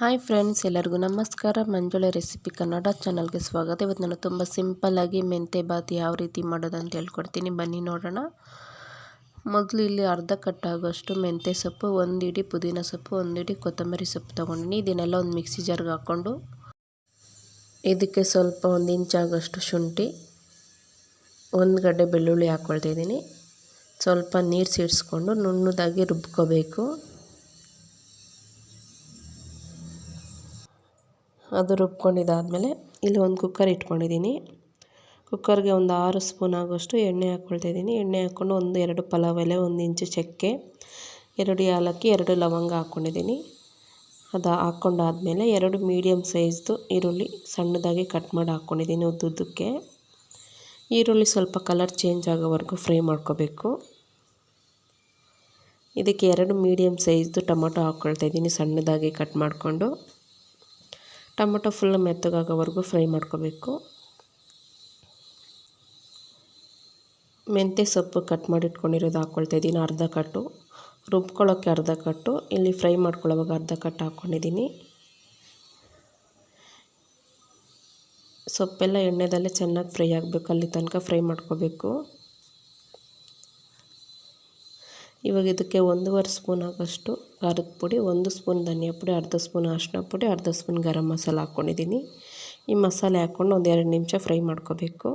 Hi friends, ಎಲ್ಲರಿಗೂ ನಮಸ್ಕಾರ. ಮಂಜುಳ recipe Kannada ಚಾನಲ್ಗೆ ಸ್ವಾಗತ. ಇವತ್ತು ನಾನು ತುಂಬ ಸಿಂಪಲ್ಲಾಗಿ ಮೆಂತೆ ಬಾತ್ ಯಾವ ರೀತಿ ಮಾಡೋದು ಅಂತ ಹೇಳ್ಕೊಡ್ತೀನಿ. ಬನ್ನಿ ನೋಡೋಣ. ಮೊದಲು ಇಲ್ಲಿ ಅರ್ಧ ಕಟ್ಟಾಗೋಷ್ಟು ಮೆಂತೆ ಸೊಪ್ಪು, ಒಂದು ಇಡೀ ಪುದೀನ ಸೊಪ್ಪು, ಒಂದು ಇಡೀ ಕೊತ್ತಂಬರಿ ಸೊಪ್ಪು ತೊಗೊಂಡಿನಿ. ಇದನ್ನೆಲ್ಲ ಒಂದು ಮಿಕ್ಸಿ ಜಾರ್ಗೆ ಹಾಕ್ಕೊಂಡು ಇದಕ್ಕೆ ಸ್ವಲ್ಪ ಒಂದು ಇಂಚಾಗೋಷ್ಟು ಶುಂಠಿ, ಒಂದು ಗಡ್ಡೆ ಬೆಳ್ಳುಳ್ಳಿ ಹಾಕ್ಕೊಳ್ತಿದ್ದೀನಿ ಸ್ವಲ್ಪ ನೀರು ಸೇರಿಸ್ಕೊಂಡು ನುಣ್ಣದಾಗಿ ರುಬ್ಕೋಬೇಕು. ಅದು ರುಬ್ಕೊಂಡಿದ್ದಾದಮೇಲೆ ಇಲ್ಲಿ ಒಂದು ಕುಕ್ಕರ್ ಇಟ್ಕೊಂಡಿದ್ದೀನಿ. ಕುಕ್ಕರ್ಗೆ ಒಂದು ಆರು ಸ್ಪೂನ್ ಆಗೋಷ್ಟು ಎಣ್ಣೆ ಹಾಕ್ಕೊಳ್ತಾಯಿದ್ದೀನಿ. ಎಣ್ಣೆ ಹಾಕ್ಕೊಂಡು ಒಂದು ಎರಡು ಪಲಾವ್ ಎಲೆ, ಒಂದು ಇಂಚು ಚಕ್ಕೆ, ಎರಡು ಏಲಕ್ಕಿ ಎರಡು ಲವಂಗ ಹಾಕ್ಕೊಂಡಿದ್ದೀನಿ. ಅದು ಹಾಕ್ಕೊಂಡಾದ್ಮೇಲೆ ಎರಡು ಮೀಡಿಯಮ್ ಸೈಜ್ದು ಈರುಳ್ಳಿ ಸಣ್ಣದಾಗಿ ಕಟ್ ಮಾಡಿ ಹಾಕ್ಕೊಂಡಿದ್ದೀನಿ ಉದ್ದುದ್ದಕ್ಕೆ. ಈರುಳ್ಳಿ ಸ್ವಲ್ಪ ಕಲರ್ ಚೇಂಜ್ ಆಗೋವರೆಗೂ ಫ್ರೈ ಮಾಡ್ಕೋಬೇಕು. ಇದಕ್ಕೆ ಎರಡು ಮೀಡಿಯಮ್ ಸೈಜ್ದು ಟೊಮೊಟೊ ಹಾಕ್ಕೊಳ್ತಾ ಇದ್ದೀನಿ ಸಣ್ಣದಾಗಿ ಕಟ್ ಮಾಡಿಕೊಂಡು. ಟೊಮೊಟೊ ಫುಲ್ ಮೆತ್ತಗಾಗೋವರೆಗೂ ಫ್ರೈ ಮಾಡ್ಕೋಬೇಕು. ಮೆಂತ್ಯ ಸೊಪ್ಪು ಕಟ್ ಮಾಡಿ ಇಟ್ಕೊಂಡಿರೋದು ಹಾಕ್ಕೊಳ್ತಾ ಇದ್ದೀನಿ, ಅರ್ಧ ಕಟ್ಟು. ರುಬ್ಕೊಳ್ಳೋಕ್ಕೆ ಅರ್ಧ ಕಟ್ಟು. ಇಲ್ಲಿ ಫ್ರೈ ಮಾಡ್ಕೊಳ್ಳೋವಾಗ ಅರ್ಧ ಕಟ್ಟು ಹಾಕ್ಕೊಂಡಿದ್ದೀನಿ. ಸೊಪ್ಪೆಲ್ಲ ಎಣ್ಣೆದಲ್ಲೇ ಚೆನ್ನಾಗಿ ಫ್ರೈ ಆಗಬೇಕು, ಅಲ್ಲಿ ತನಕ ಫ್ರೈ ಮಾಡ್ಕೋಬೇಕು. ಇವಾಗ ಇದಕ್ಕೆ ಒಂದೂವರೆ ಸ್ಪೂನ್ ಆಗೋಷ್ಟು ಖಾರದ ಪುಡಿ, ಒಂದು ಸ್ಪೂನ್ ಧನಿಯಾ ಪುಡಿ, ಅರ್ಧ ಸ್ಪೂನ್ ಅರಿಶಿನ ಪುಡಿ, ಅರ್ಧ ಸ್ಪೂನ್ ಗರಂ ಮಸಾಲ ಹಾಕ್ಕೊಂಡಿದ್ದೀನಿ. ಈ ಮಸಾಲೆ ಹಾಕ್ಕೊಂಡು ಒಂದು ಎರಡು ನಿಮಿಷ ಫ್ರೈ ಮಾಡ್ಕೋಬೇಕು.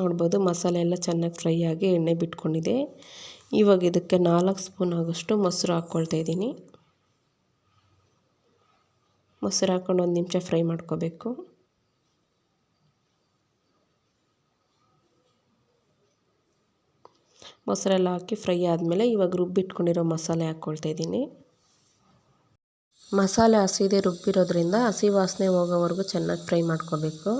ನೋಡ್ಬೋದು ಮಸಾಲೆ ಎಲ್ಲ ಚೆನ್ನಾಗಿ ಫ್ರೈ ಆಗಿ ಎಣ್ಣೆ ಬಿಟ್ಕೊಂಡಿದೆ. ಇವಾಗ ಇದಕ್ಕೆ ನಾಲ್ಕು ಸ್ಪೂನ್ ಆಗೋಷ್ಟು ಮೊಸರು ಹಾಕ್ಕೊಳ್ತಾ ಇದ್ದೀನಿ. ಮೊಸರು ಹಾಕ್ಕೊಂಡು ಒಂದು ನಿಮಿಷ ಫ್ರೈ ಮಾಡ್ಕೋಬೇಕು. ಮೊಸರೆಲ್ಲ ಹಾಕಿ ಫ್ರೈ ಆದಮೇಲೆ ಇವಾಗ ರುಬ್ಬಿಟ್ಕೊಂಡಿರೋ ಮಸಾಲೆ ಹಾಕ್ಕೊಳ್ತಾ ಇದ್ದೀನಿ. ಮಸಾಲೆ ಹಸಿದೆ ರುಬ್ಬಿರೋದ್ರಿಂದ ಹಸಿ ವಾಸನೆ ಹೋಗೋವರೆಗೂ ಚೆನ್ನಾಗಿ ಫ್ರೈ ಮಾಡ್ಕೋಬೇಕು.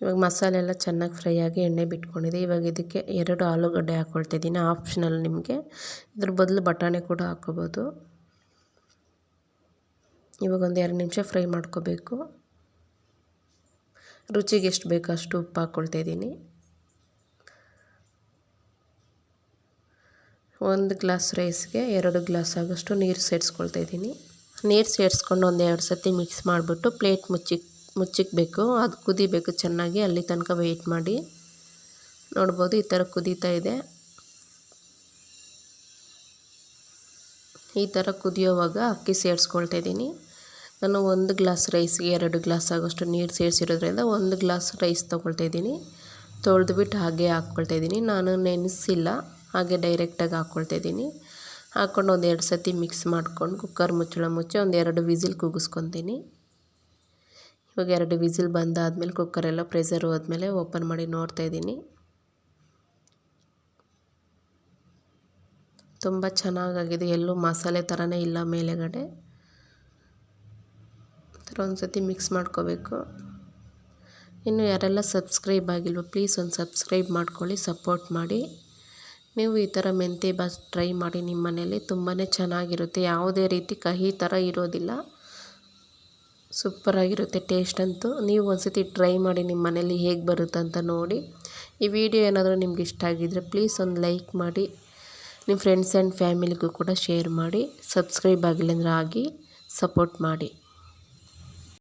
ಇವಾಗ ಮಸಾಲೆ ಎಲ್ಲ ಚೆನ್ನಾಗಿ ಫ್ರೈ ಆಗಿ ಎಣ್ಣೆ ಬಿಟ್ಕೊಂಡಿದೆ. ಇವಾಗ ಇದಕ್ಕೆ ಎರಡು ಆಲೂಗಡ್ಡೆ ಹಾಕ್ಕೊಳ್ತಿದ್ದೀನಿ ಆಪ್ಷನಲ್ ನಿಮಗೆ. ಇದ್ರ ಬದಲು ಬಟಾಣಿ ಕೂಡ ಹಾಕ್ಕೋಬೋದು. ಇವಾಗ ಒಂದು ಎರಡು ನಿಮಿಷ ಫ್ರೈ ಮಾಡ್ಕೋಬೇಕು. ರುಚಿಗೆ ಎಷ್ಟು ಬೇಕೋ ಅಷ್ಟು ಉಪ್ಪು ಹಾಕ್ಕೊಳ್ತಾ ಇದ್ದೀನಿ. ಒಂದು ಗ್ಲಾಸ್ ರೈಸ್ಗೆ ಎರಡು ಗ್ಲಾಸ್ ಆಗೋಷ್ಟು ನೀರು ಸೇರಿಸ್ಕೊಳ್ತಾ ಇದ್ದೀನಿ. ನೀರು ಸೇರಿಸ್ಕೊಂಡು ಒಂದು ಎರಡು ಸತಿ ಮಿಕ್ಸ್ ಮಾಡಿಬಿಟ್ಟು ಪ್ಲೇಟ್ ಮುಚ್ಚಿ ಮುಚ್ಚಿಕ್ಬೇಕು. ಅದು ಕುದಿಬೇಕು ಚೆನ್ನಾಗಿ, ಅಲ್ಲಿ ತನಕ ವೆಯ್ಟ್ ಮಾಡಿ. ನೋಡ್ಬೋದು ಈ ಥರ ಕುದೀತಾ ಇದೆ. ಈ ಥರ ಕುದಿಯೋವಾಗ ಅಕ್ಕಿ ಸೇರಿಸ್ಕೊಳ್ತಾ ಇದ್ದೀನಿ. ನಾನು ಒಂದು ಗ್ಲಾಸ್ ರೈಸ್ಗೆ ಎರಡು ಗ್ಲಾಸ್ ಆಗೋಷ್ಟು ನೀರು ಸೇರಿಸಿರೋದ್ರಿಂದ ಒಂದು ಗ್ಲಾಸ್ ರೈಸ್ ತೊಗೊಳ್ತಾ ಇದ್ದೀನಿ. ತೊಳೆದ್ಬಿಟ್ಟು ಹಾಗೆ ಹಾಕ್ಕೊಳ್ತಾ ಇದ್ದೀನಿ. ನಾನು ನೆನೆಸಿಲ್ಲ, ಹಾಗೆ ಡೈರೆಕ್ಟಾಗಿ ಹಾಕ್ಕೊಳ್ತಾ ಇದ್ದೀನಿ. ಹಾಕ್ಕೊಂಡು ಒಂದು ಎರಡು ಸತಿ ಮಿಕ್ಸ್ ಮಾಡ್ಕೊಂಡು ಕುಕ್ಕರ್ ಮುಚ್ಚಳ ಮುಚ್ಚಿ ಒಂದು ಎರಡು ವಿಸಿಲ್ ಕೂಗಿಸ್ಕೊತೀನಿ ಇವಾಗ ಎರಡು ವಿಸಿಲ್ ಬಂದಾದಮೇಲೆ ಕುಕ್ಕರೆಲ್ಲ ಪ್ರೆಸರ್ ಹೋದ್ಮೇಲೆ ಓಪನ್ ಮಾಡಿ ನೋಡ್ತಾ ಇದ್ದೀನಿ. ತುಂಬ ಚೆನ್ನಾಗಾಗಿದೆ. ಎಲ್ಲೂ ಮಸಾಲೆ ಥರನೇ ಇಲ್ಲ ಮೇಲೆಗಡೆ. ಥರ ಒಂದು ಸತಿ ಮಿಕ್ಸ್ ಮಾಡ್ಕೋಬೇಕು. ಇನ್ನು ಯಾರೆಲ್ಲ ಸಬ್ಸ್ಕ್ರೈಬ್ ಆಗಿಲ್ವೋ ಪ್ಲೀಸ್ ಒಂದು ಸಬ್ಸ್ಕ್ರೈಬ್ ಮಾಡ್ಕೊಳ್ಳಿ, ಸಪೋರ್ಟ್ ಮಾಡಿ. ನೀವು ಈ ಥರ ಮೆಂತ್ಯ ಬಾತ್ ಟ್ರೈ ಮಾಡಿ ನಿಮ್ಮ ಮನೇಲಿ ತುಂಬಾ ಚೆನ್ನಾಗಿರುತ್ತೆ. ಯಾವುದೇ ರೀತಿ ಕಹಿ ಥರ ಇರೋದಿಲ್ಲ. ಸೂಪರಾಗಿರುತ್ತೆ ಟೇಸ್ಟ್ ಅಂತೂ. ನೀವು ಒಂದು ಸತಿ ಟ್ರೈ ಮಾಡಿ ನಿಮ್ಮ ಮನೇಲಿ ಹೇಗೆ ಬರುತ್ತೆ ಅಂತ ನೋಡಿ. ಈ ವಿಡಿಯೋ ಏನಾದರೂ ನಿಮ್ಗೆ ಇಷ್ಟ ಆಗಿದ್ದರೆ ಪ್ಲೀಸ್ ಒಂದು ಲೈಕ್ ಮಾಡಿ. ನಿಮ್ಮ ಫ್ರೆಂಡ್ಸ್ ಆ್ಯಂಡ್ ಫ್ಯಾಮಿಲಿಗೂ ಕೂಡ ಶೇರ್ ಮಾಡಿ. ಸಬ್ಸ್ಕ್ರೈಬ್ ಆಗಿಲ್ಲ ಅಂದರೆ ಆಗಿ ಸಪೋರ್ಟ್ ಮಾಡಿ.